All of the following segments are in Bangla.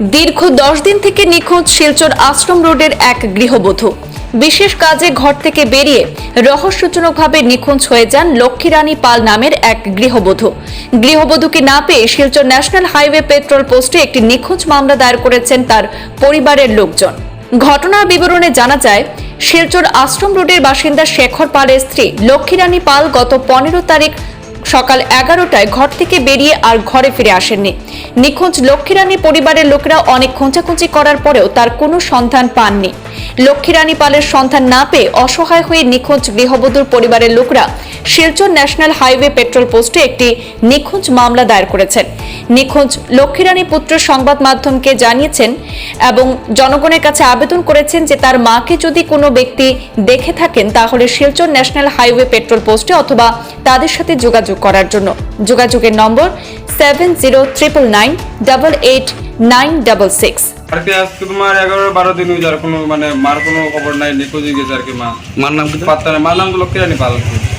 দীর্ঘ দশ দিন থেকে নিখোঁজ শিলচর আশ্রম রোডের এক গৃহবধূ। বিশেষ কাজে ঘর থেকে বেরিয়ে রহস্যজনকভাবে নিখোঁজ হয়ে যান লক্ষ্মীরানী পাল নামের এক গৃহবধূ। গৃহবধূকে না পেয়ে শিলচর ন্যাশনাল হাইওয়ে পেট্রোল পোস্টে একটি নিখোঁজ মামলা দায়ের করেছেন তার পরিবারের লোকজন। ঘটনার বিবরণে জানা যায়, শিলচর আশ্রম রোডের বাসিন্দা শেখর পালের স্ত্রী লক্ষ্মীরানী পাল গত পনেরো তারিখ সকাল এগারোটায় ঘর থেকে বেরিয়ে আর ঘরে ফিরে আসেননি। নিখোঁজ লক্ষ্মীরানী পরিবারের লোকেরা অনেক খোঁজাখুঁজি করার পরেও তার কোনো সন্ধান পাননি। লক্ষ্মীরানী পালের সন্ধান না পেয়ে অসহায় হয়ে নিখোঁজ গৃহবধূর পরিবারের লোকরা শিলচর ন্যাশনাল হাইওয়ে পেট্রোল পোস্টে একটি নিখোঁজ মামলা দায়ের করেছেন। নিখোঁজ লক্ষ্মীরানী পুত্র সংবাদ মাধ্যমকে জানিয়েছেন এবং জনগণের কাছে আবেদন করেছেন যে তার মাকে যদি কোনো ব্যক্তি দেখে থাকেন, তাহলে শিলচর ন্যাশনাল হাইওয়ে পেট্রোল পোস্টে অথবা তাদের সাথে যোগাযোগ করার জন্য। যোগাযোগের নম্বর seven zero triple nine double eight nine double six. আর আজকে তোমার এগারো বারো দিন হয়ে যার কোনো মানে মার কোনো খবর নাই নিখোঁজ হয়ে গেছে আর কি মা। মার নাম কি পাত্তা মার নাম তো লক্ষ্মী রানী পাল।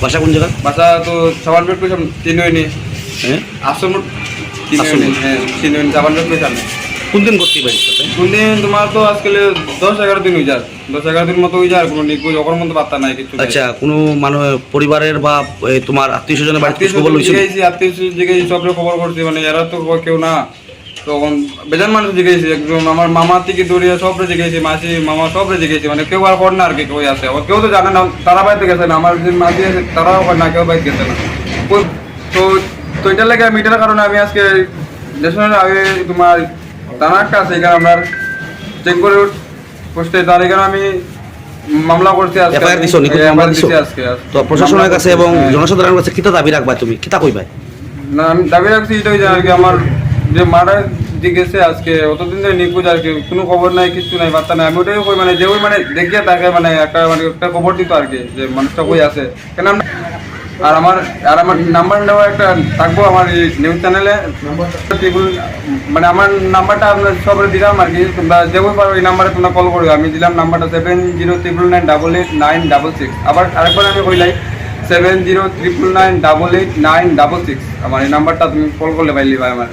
বাসা কোন জায়গা? বাসা তো পেয়েছিলাম তিন হয়নি। হ্যাঁ? তিন হয়নি হ্যাঁ তিন হয়নি পেয়েছিলাম কোন দিন করতে পারি সাথে? কোনদিন তোমার তো আজকাল দশ এগারো দিন হয়ে যায় দশ এগারো দিন মতো হয়ে যায় আর কোনো নিখোঁজ ওখান মতো পাত্তা নাই কিছু আচ্ছা কোনো মানুষ পরিবারের বা তোমার আত্মীয় স্বজনের বাড়িতে আত্মীয় খবর লইছিল? আত্মীয় সবরে খবর করছি মানে এরা তো কেউ না। তখন বেজান মানুষ জিজ্ঞাসি একদম আমার মামা থেকে দৌড়িয়ে সবরে জিজ্ঞাসি মাসি মামা সবরে জিজ্ঞাসি মানে কেউ আর কর না আর কি কেউ আছে। আবার কেউ তো জানে না তারা বাড়িতে গেছে না আমার যে মাসি আছে তারাও কর না কেউ বাড়িতে গেছে না। তো- তো এটার লাগে আমি এটার কারণে আমি আজকে ন্যাশনাল আগে তোমার থানা একটা আছে এখানে আমরা চেক করে পোস্টে তার এখানে আমি মামলা আজকে। নিখোঁজ হ্যাঁ, আজকে তো প্রশাসনের কাছে এবং হ্যাঁ। জনসাধারণের কাছে কিতা দাবি রাখবা তুমি? কিতা কইবা? না আমি দাবি রাখছি এটাই যে আর কি আমার যে মারা গেছে আজকে, অতদিন ধরে নিখোঁজ আর কি, কোনো খবর নাই কিছু নাই, বার্তা নাই। আমি ওটাই কই মানে যে ওই মানে দেখিয়ে তাকে মানে একটা মানে একটা খবর দিত আর কি, যে মানুষটা কই আছে। কেন আর আমার আর আমার নাম্বার নেওয়া একটা থাকব আমার এই নিউজ চ্যানেলে। মানে আমার নাম্বারটা আপনার সবাই দিলাম আর কি তোমরা যে ওই পারো এই নাম্বারে তোমরা কল করবে। আমি দিলাম নাম্বারটা seven zero triple nine double eight nine double six আবার আরেকবার আমি কইলাই seven zero triple nine double eight nine double six আমার এই নাম্বারটা তুমি কল করলে পাইলি ভাই আমার।